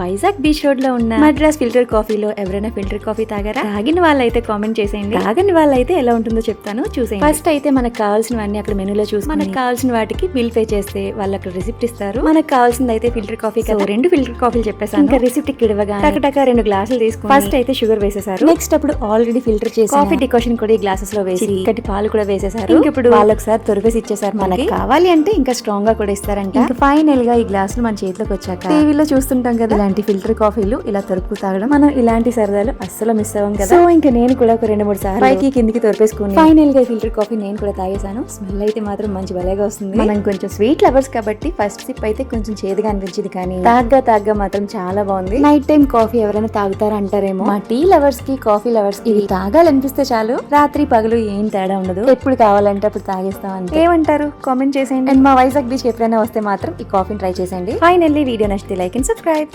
Vizag beach రోడ్లో ఉన్న Madras filter కాఫీలో ఎవరైనా ఫిల్టర్ కాఫీ తాగారా? తాగిన వాళ్ళైతే కామెంట్ చేసేయండి. తాగని వాళ్ళైతే ఎలా ఉంటుందో చెప్తాను. చూసేయండి. ఫస్ట్ అయితే మనకు కావాల్సినవన్నీ అక్కడ మెనూలో చూసి మనకు కావాల్సిన వాటికి బిల్ పే చేస్తే వాళ్ళు అక్కడ రిసిప్ట్ ఇస్తారు. మనకు కావాల్సింది అయితే ఫిల్టర్ కాఫీ కదా. రెండు ఫిల్టర్ కాఫీలు చెప్పేసాను ఇంకా రిసిప్ట్ ఇక్కడ ఇవ్వగా టక రెండు గ్లాసులు తీసుకుని ఫస్ట్ అయితే షుగర్ వేసేసారు నెక్స్ట్ అప్పుడు ఆల్రెడీ ఫిల్టర్ చేసి కాఫీ డికాషన్ కూడా ఈ గ్లాసెస్లో వేసి చిక్కటి పాలు కూడా వేసేసారు ఇప్పుడు వాళ్ళు ఒకసారి తొరిగేసి ఇచ్చేసారు మనకి కావాలి అంటే ఇంకా స్ట్రాంగ్గా కూడా ఇస్తారంట. ఫైనల్గా ఈ గ్లాసులు మన చేతిలోకి వచ్చాక టీవీలో చూస్తుంటాం కదా. ఇలాంటి ఫిల్టర్ కాఫీలు ఇలా తొరుపు తాగడం. మనం ఇలాంటి సరదాలు అస్సలు మిస్ అవ్వం కదా. సో ఇంకా నేను కూడా ఒక రెండు మూడు సార్లు పైకి కిందికి తొరిపేసుకుని ఫైనల్గా ఫిల్టర్ కాఫీ నేను కూడా తాగేసాను స్మెల్ అయితే మాత్రం మంచి భలేగా వస్తుంది. మనం కొంచెం స్వీట్ లవర్స్ కాబట్టి ఫస్ట్ సిప్ అయితే కొంచెం చేదుగా అనిపించింది కానీ తాగ్గా తాగ్గా మాత్రం చాలా బాగుంది. నైట్ టైం కాఫీ ఎవరైనా తాగుతారా అంటారేమో. మా టీ లవర్స్కి కాఫీ లవర్స్కి ఇవి తాగాలనిపిస్తే చాలు. రాత్రి పగలు ఏం తేడా ఉండదు. ఎప్పుడు కావాలంటే అప్పుడు తాగేస్తాం ఏమంటారు? కామెంట్ చేసేయండి. అండ్ మా వైజాగ్ బీచ్ ఎప్పుడైనా వస్తే మాత్రం ఈ కాఫీని ట్రై చేసేయండి. ఫైనల్లీ వీడియో నచ్చితే లైక్ అండ్ సబ్స్క్రైబ్.